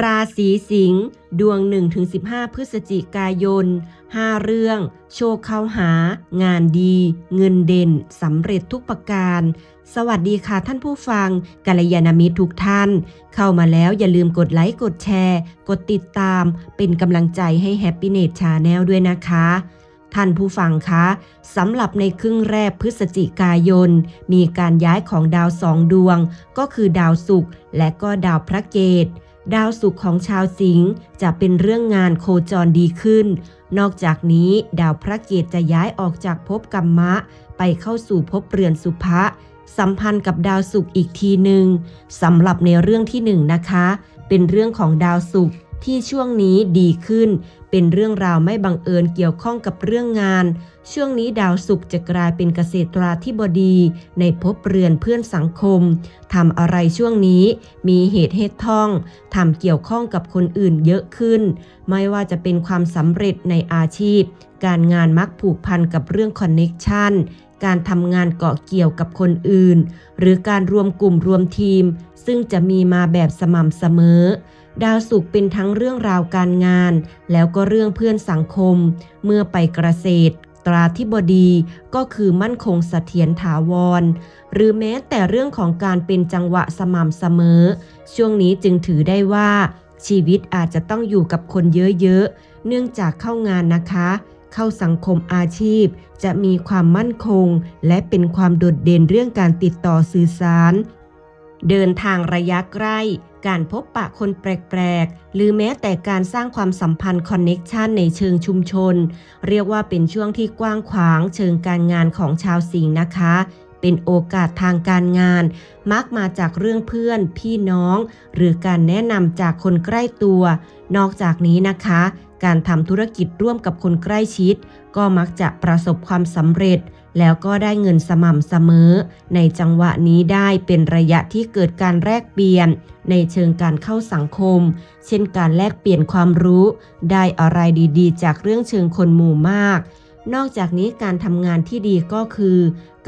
ราศีสิงห์ดวง 1-15 พฤศจิกายน 5 เรื่อง โชคเข้าหา งานดี เงินเด่นสำเร็จทุกประการ สวัสดีค่ะท่านผู้ฟังกัลยาณมิตรทุกท่าน เข้ามาแล้วอย่าลืมกดไลค์ กดแชร์ กดติดตาม เป็นกำลังใจให้ Happy n e t Channel ด้วยนะคะท่านผู้ฟังคะสำหรับในครึ่งแรกพฤศจิกายน มีการย้ายของดาวสองดวง ก็คือดาวศุกร์และก็ดาวพระเกต ดาวสุขของชาวสิงห์จะเป็นเรื่องงานโคจรดีขึ้น นอกจากนี้ดาวพระเกตจะย้ายออกจากภพกรรมะ ไปเข้าสู่ภพเรือนสุภะสัมพันธ์กับดาวสุขอีกทีหนึ่งสำหรับในเรื่องที่หนึ่งนะคะ เป็นเรื่องของดาวสุข ที่ช่วงนี้ดีขึ้น เป็นเรื่องราวไม่บังเอิญเกี่ยวข้องกับเรื่องงาน ช่วงนี้ดาวศุกร์จะกลายเป็นเกษตราธิบดี ในภพเรือนเพื่อนสังคมทำอะไรช่วงนี้มีเหตุให้ท่องทำเกี่ยวข้องกับคนอื่นเยอะขึ้น ไม่ว่าจะเป็นความสำเร็จในอาชีพ การงานมักผูกพันกับเรื่องคอนเน็กชันการทำงานเกาะเกี่ยวกับคนอื่น หรือการรวมกลุ่มรวมทีม ซึ่งจะมีมาแบบสม่ำเสมอ ดาวศุกร์เป็นทั้งเรื่องราวการงาน แล้วก็เรื่องเพื่อนสังคม เมื่อไปเกษตรตราธิบดีก็คือมั่นคงเสถียรถาวร หรือแม้แต่เรื่องของการเป็นจังหวะสม่ำเสมอ ช่วงนี้จึงถือได้ว่า ชีวิตอาจจะต้องอยู่กับคนเยอะๆ เนื่องจากเข้างานนะคะ เข้าสังคมอาชีพ จะมีความมั่นคง และเป็นความโดดเด่นเรื่องการติดต่อสื่อสาร เดินทางระยะใกล้ การพบปะคนแปลก ๆ หรือแม้แต่การสร้างความสัมพันธ์คอนเน็กชันในเชิงชุมชน เรียกว่าเป็นช่วงที่กว้างขวางเชิงการงานของชาวสิงห์นะคะ เป็นโอกาสทางการงาน มักมาจากเรื่องเพื่อน พี่น้อง หรือการแนะนำจากคนใกล้ตัว นอกจากนี้นะคะ การทำธุรกิจร่วมกับคนใกล้ชิด ก็มักจะประสบความสำเร็จ แล้วก็ได้เงินสม่ำเสมอ ในจังหวะนี้ได้เป็นระยะที่เกิดการแลกเปลี่ยน ในเชิงการเข้าสังคม เช่นการแลกเปลี่ยนความรู้ ได้อะไรดีๆ จากเรื่องเชิงคนหมู่มาก นอกจากนี้การทำงานที่ดีก็คือ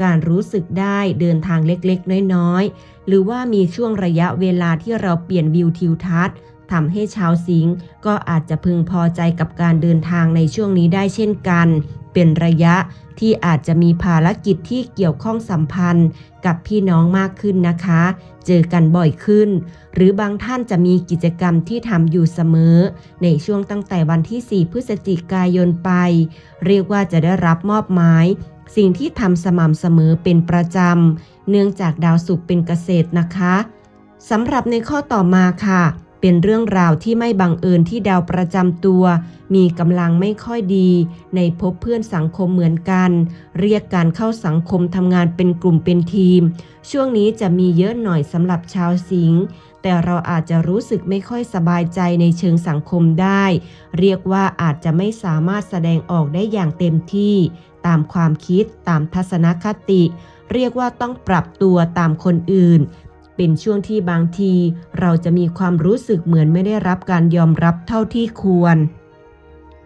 การรู้สึกได้เดินทางเล็กๆ น้อยๆ หรือว่ามีช่วงระยะเวลาที่เราเปลี่ยนวิวทิวทัศน์ทำให้ชาวสิงห์ก็อาจจะพึงพอใจกับการเดินทางในช่วงนี้ได้เช่นกัน เป็นระยะที่อาจจะมีภารกิจที่เกี่ยวข้องสัมพันธ์ กับพี่น้องมากขึ้นนะคะ เจอกันบ่อยขึ้น หรือบางท่านจะมีกิจกรรมที่ทำอยู่เสมอ ในช่วงตั้งแต่วันที่ 4 พฤศจิกายนไป เรียกว่าจะได้รับมอบหมาย สิ่งที่ทำสม่ำเสมอเป็นประจำ เนื่องจากดาวศุกร์เป็นเกษตรนะคะสำหรับในข้อต่อมาค่ะ เป็นเรื่องราวที่ไม่บังเอิญที่ดาวประจำตัว มีกำลังไม่ค่อยดี ในพบเพื่อนสังคมเหมือนกัน เรียกการเข้าสังคมทำงานเป็นกลุ่มเป็นทีม ช่วงนี้จะมีเยอะหน่อยสำหรับชาวสิงห์แต่เราอาจจะรู้สึกไม่ค่อยสบายใจในเชิงสังคมได้ เรียกว่าอาจจะไม่สามารถแสดงออกได้อย่างเต็มที่ ตามความคิดตามทัศนคติ เรียกว่าต้องปรับตัวตามคนอื่น เป็นช่วงที่บางทีเราจะมีความรู้สึกเหมือนไม่ได้รับการยอมรับเท่าที่ควร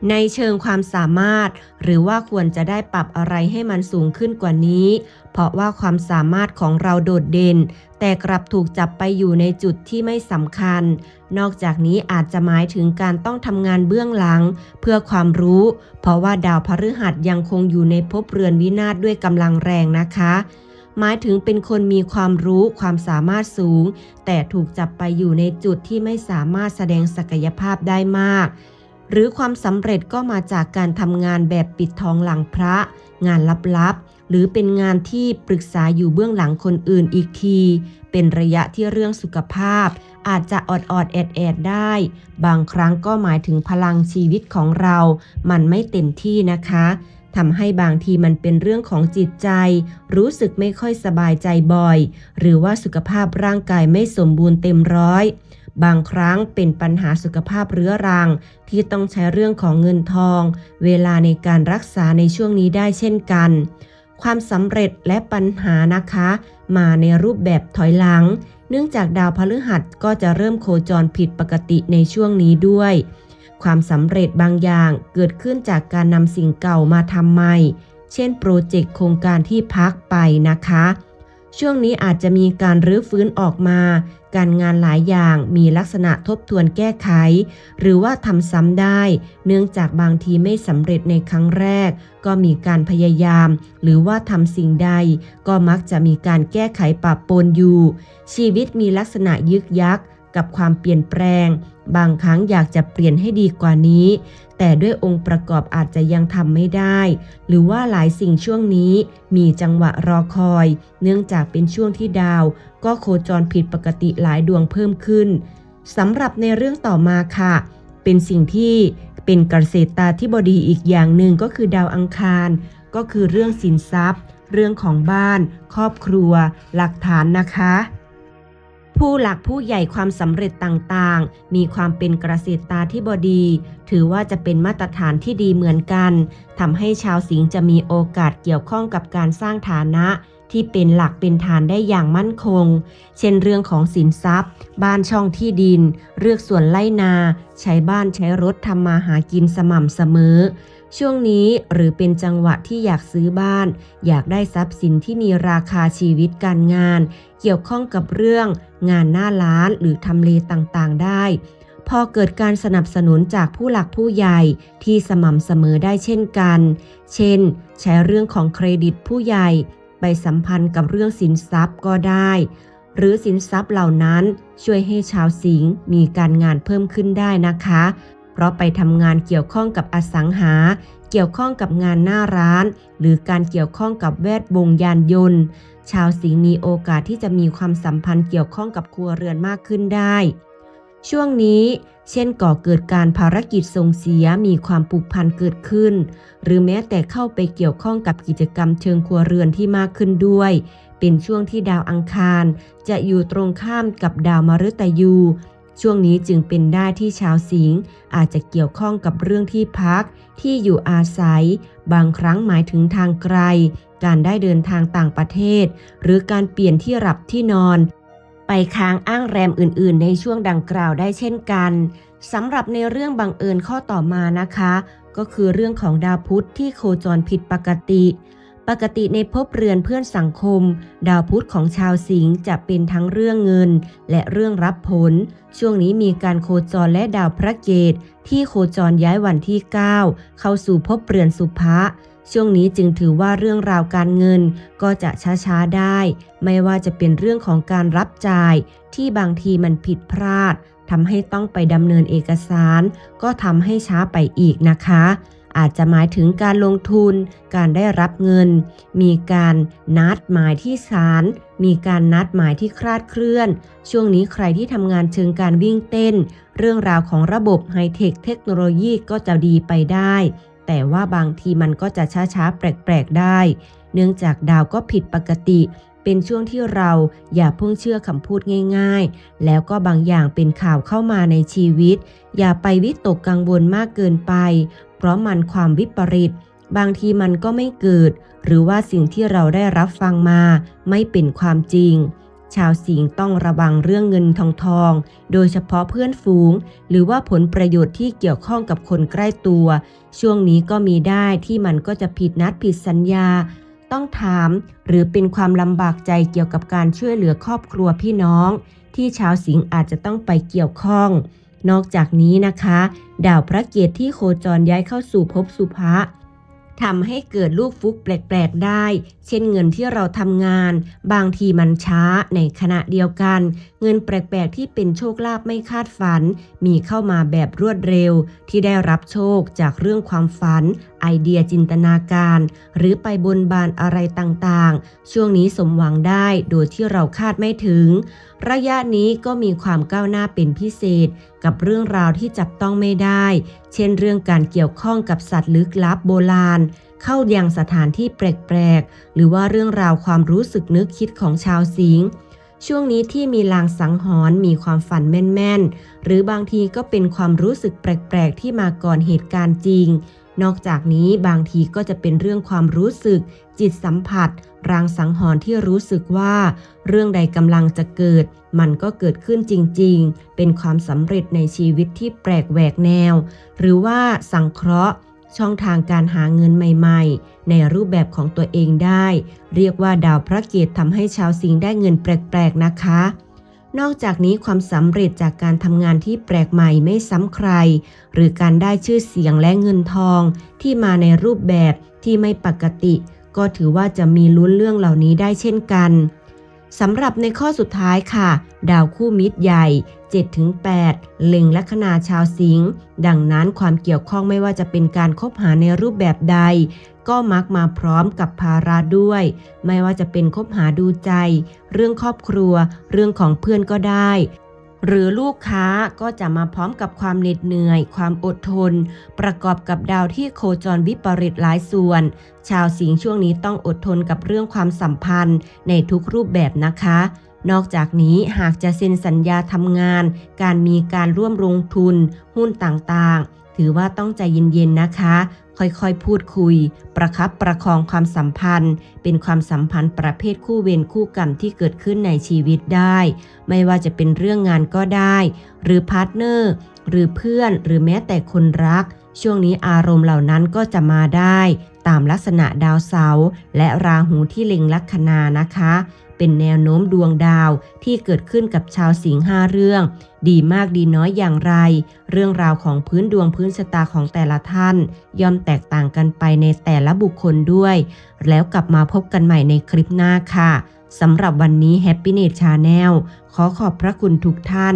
ในเชิงความสามารถ หรือว่าควรจะได้ปรับอะไรให้มันสูงขึ้นกว่านี้ เพราะว่าความสามารถของเราโดดเด่น แต่กลับถูกจับไปอยู่ในจุดที่ไม่สำคัญ นอกจากนี้อาจจะหมายถึงการต้องทำงานเบื้องหลัง เพื่อความรู้ เพราะว่าดาวพฤหัสยังคงอยู่ในภพเรือนวินาศด้วยกำลังแรงนะคะ หมายถึงเป็นคนมีความรู้ความสามารถสูง แต่ถูกจับไปอยู่ในจุดที่ไม่สามารถแสดงศักยภาพได้มาก หรือความสำเร็จก็มาจากการทำงานแบบปิดทองหลังพระ งานลับๆ หรือเป็นงานที่ปรึกษาอยู่เบื้องหลังคนอื่นอีกที เป็นระยะที่เรื่องสุขภาพ อาจจะอดอดแอดแอดได้ บางครั้งก็หมายถึงพลังชีวิตของเรา มันไม่เต็มที่นะคะ ทำให้บางทีมันเป็นเรื่องของจิตใจ รู้สึกไม่ค่อยสบายใจบ่อย หรือว่าสุขภาพร่างกายไม่สมบูรณ์เต็มร้อย บางครั้งเป็นปัญหาสุขภาพเรื้อรัง ที่ต้องใช้เรื่องของเงินทอง เวลาในการรักษาในช่วงนี้ได้เช่นกัน ความสำเร็จและปัญหานะคะ มาในรูปแบบถอยหลัง เนื่องจากดาวพฤหัสก็จะเริ่มโคจรผิดปกติในช่วงนี้ด้วย ความสำเร็จบางอย่างเกิดขึ้นจากการนำสิ่งเก่ามาทำใหม่ เช่นโปรเจกต์โครงการที่พักไปนะคะ ช่วงนี้อาจจะมีการรื้อฟื้นออกมา การงานหลายอย่างมีลักษณะทบทวนแก้ไข หรือว่าทำซ้ำได้ เนื่องจากบางทีไม่สำเร็จในครั้งแรก ก็มีการพยายาม หรือว่าทำสิ่งใด ก็มักจะมีการแก้ไขปรับปรนอยู่ ชีวิตมีลักษณะยึกยักกับความเปลี่ยนแปลง บางครั้งอยากจะเปลี่ยนให้ดีกว่านี้ แต่ด้วยองค์ประกอบอาจจะยังทำไม่ได้ หรือว่าหลายสิ่งช่วงนี้มีจังหวะรอคอย เนื่องจากเป็นช่วงที่ดาว ก็โคจรผิดปกติหลายดวงเพิ่มขึ้นสำหรับในเรื่องต่อมาค่ะ เป็นสิ่งที่เป็นเกษตรตาที่บดีอีกอย่างหนึ่งก็คือดาวอังคาร ก็คือเรื่องสินทรัพย์ เรื่องของบ้าน ครอบครัว หลักฐานนะคะ ผู้หลักผู้ใหญ่ความสำเร็จต่างๆ มีความเป็นเกษตรตาที่บดี ถือว่าจะเป็นมาตรฐานที่ดีเหมือนกันทำให้ชาวสิงห์จะมีโอกาสเกี่ยวข้องกับการสร้างฐานะที่เป็นหลักเป็นฐานได้อย่างมั่นคง เช่นเรื่องของสินทรัพย์ บ้านช่องที่ดิน เลือกส่วนไล่นา ใช้บ้านใช้รถทำมาหากินสม่ำเสมอ ช่วงนี้หรือเป็นจังหวะที่อยากซื้อบ้าน อยากได้ทรัพย์สินที่มีราคาชีวิตการงาน เกี่ยวข้องกับเรื่องงานหน้าร้านหรือทำเลต่างๆได้ พอเกิดการสนับสนุนจากผู้หลักผู้ใหญ่ที่สม่ำเสมอได้เช่นกัน เช่น ใช้เรื่องของเครดิตผู้ใหญ่ ไปสัมพันธ์กับเรื่องสินทรัพย์ก็ได้ หรือสินทรัพย์เหล่านั้นช่วยให้ชาวสิงห์มีการงานเพิ่มขึ้นได้นะคะ เพราะไปทำงานเกี่ยวข้องกับอสังหา เกี่ยวข้องกับงานหน้าร้าน หรือการเกี่ยวข้องกับแวดวงยานยนต์ ชาวสิงห์มีโอกาสที่จะมีความสัมพันธ์เกี่ยวข้องกับครัวเรือนมากขึ้นได้ ช่วงนี้ เช่นก่อเกิดการภารกิจส่งเสียมีความผูกพันเกิดขึ้น หรือแม้แต่เข้าไปเกี่ยวข้องกับกิจกรรมเชิงครัวเรือนที่มากขึ้นด้วย เป็นช่วงที่ดาวอังคาร จะอยู่ตรงข้ามกับดาวมฤตยู ช่วงนี้จึงเป็นได้ที่ชาวสิงห์อาจจะเกี่ยวข้องกับเรื่องที่พัก ที่อยู่อาศัย บางครั้งหมายถึงทางไกล การได้เดินทางต่างประเทศ หรือการเปลี่ยนที่หลับที่นอน ไปค้างอ้างแรมอื่น ๆ ในช่วงดังกล่าวได้เช่นกันสำหรับในเรื่องบังเอิญข้อต่อมานะคะ ก็คือเรื่องของดาวพุธที่โคจรผิดปกติ ปกติในภพเรือนเพื่อนสังคม ดาวพุธของชาวสิงห์จะเป็นทั้งเรื่องเงิน และเรื่องรับผล ช่วงนี้มีการโคจรและดาวพระเกตที่โคจรย้ายวันที่ 9 เข้าสู่ภพเรือนสุภะช่วงนี้จึงถือว่าเรื่องราวการเงินก็จะช้าๆได้ ไม่ว่าจะเป็นเรื่องของการรับจ่ายที่บางทีมันผิดพลาดทำให้ต้องไปดำเนินเอกสาร ก็ทำให้ช้าไปอีกนะคะ อาจจะหมายถึงการลงทุน การได้รับเงิน มีการนัดหมายที่ศาล มีการนัดหมายที่คลาดเคลื่อน ช่วงนี้ใครที่ทำงานเชิงการวิ่งเต้น เรื่องราวของระบบไฮเทคเทคโนโลยีก็จะดีไปได้ แต่ว่าบางทีมันก็จะช้าๆ แปลกๆ ได้ เนื่องจากดาวก็ผิดปกติเป็นช่วงที่เราอย่าเพิ่งเชื่อคำพูดง่ายๆ แล้วก็บางอย่างเป็นข่าวเข้ามาในชีวิต อย่าไปวิตกกังวลมากเกินไป เพราะมันความวิปริต บางทีมันก็ไม่เกิด หรือว่าสิ่งที่เราได้รับฟังมาไม่เป็นความจริง ชาวสิงห์ต้องระวังเรื่องเงินทองทอง โดยเฉพาะเพื่อนฝูง หรือว่าผลประโยชน์ที่เกี่ยวข้องกับคนใกล้ตัว ช่วงนี้ก็มีได้ที่มันก็จะผิดนัดผิดสัญญา ต้องถามหรือเป็นความลำบากใจเกี่ยวกับการช่วยเหลือครอบครัวพี่น้อง ที่ชาวสิงห์อาจจะต้องไปเกี่ยวข้อง นอกจากนี้นะคะ ดาวพระเกียรติที่โคจรย้ายเข้าสู่ภพสุภะทำให้เกิดลูกฟุกแปลก ๆ ได้ เช่นเงินที่เราทำงาน บางทีมันช้าในขณะเดียวกัน เงินแปลก ๆ ที่เป็นโชคลาภไม่คาดฝัน มีเข้ามาแบบรวดเร็ว ที่ได้รับโชคจากเรื่องความฝันไอเดียจินตนาการ หรือไปบนบานอะไรต่างๆ ช่วงนี้สมหวังได้โดยที่เราคาดไม่ถึง ระยะนี้ก็มีความก้าวหน้าเป็นพิเศษ กับเรื่องราวที่จับต้องไม่ได้ เช่นเรื่องการเกี่ยวข้องกับสัตว์ลึกลับโบราณ เข้ายังสถานที่แปลกๆ หรือว่าเรื่องราวความรู้สึกนึกคิดของชาวสิงห์ช่วงนี้ที่มีลางสังหรณ์มีความฝันแม่น ๆ หรือบางทีก็เป็นความรู้สึกแปลก ๆ ที่มาก่อนเหตุการณ์จริง นอกจากนี้บางทีก็จะเป็นเรื่องความรู้สึก จิตสัมผัส รางสังหรณ์ที่รู้สึกว่า เรื่องใดกำลังจะเกิด มันก็เกิดขึ้นจริง ๆ เป็นความสำเร็จในชีวิตที่แปลกแหวกแนว หรือว่าสังเคราะห์ ช่องทางการหาเงินใหม่ ๆ ในรูปแบบของตัวเองได้ เรียกว่าดาวพระเกตทำให้ชาวสิงห์ได้เงินแปลกๆนะคะ นอกจากนี้ความสำเร็จจากการทำงานที่แปลกใหม่ไม่ซ้ำใคร หรือการได้ชื่อเสียงและเงินทอง ที่มาในรูปแบบที่ไม่ปกติ ก็ถือว่าจะมีลุ้นเรื่องเหล่านี้ได้เช่นกันสำหรับในข้อสุดท้ายค่ะ ดาวคู่มิตรใหญ่ 7-8 เล็งลัคนาชาวสิงห์ดังนั้นความเกี่ยวข้องไม่ว่าจะเป็นการคบหาในรูปแบบใด ก็มักมาพร้อมกับภาระด้วย ไม่ว่าจะเป็นคบหาดูใจ เรื่องครอบครัว เรื่องของเพื่อนก็ได้ หรือลูกค้าก็จะมาพร้อมกับความเหน็ดเหนื่อย ความอดทน ประกอบกับดาวที่โคจรวิปริตหลายส่วน ชาวสิงห์ช่วงนี้ต้องอดทนกับเรื่องความสัมพันธ์ในทุกรูปแบบนะคะนอกจากนี้หากจะเซ็นสัญญาทำงาน การมีการร่วมลงทุน หุ้นต่างๆ ถือว่าต้องใจเย็นๆนะคะ ค่อยๆ พูดคุย ประคับประคองความสัมพันธ์ เป็นความสัมพันธ์ประเภทคู่เวรคู่กรรมที่เกิดขึ้นในชีวิตได้ ไม่ว่าจะเป็นเรื่องงานก็ได้ หรือพาร์ทเนอร์ หรือเพื่อน หรือแม้แต่คนรัก ช่วงนี้อารมณ์เหล่านั้นก็จะมาได้ ตามลักษณะดาวเสาร์และราหูที่เล็งลัคนานะคะ เป็นแนวโน้มดวงดาวที่เกิดขึ้นกับชาวสิงห้าเรื่อง ดีมากดีน้อยอย่างไร เรื่องราวของพื้นดวงพื้นชะตาของแต่ละท่าน ย่อมแตกต่างกันไปในแต่ละบุคคลด้วย แล้วกลับมาพบกันใหม่ในคลิปหน้าค่ะสำหรับวันนี้ Happiness Channel ขอขอบพระคุณทุกท่าน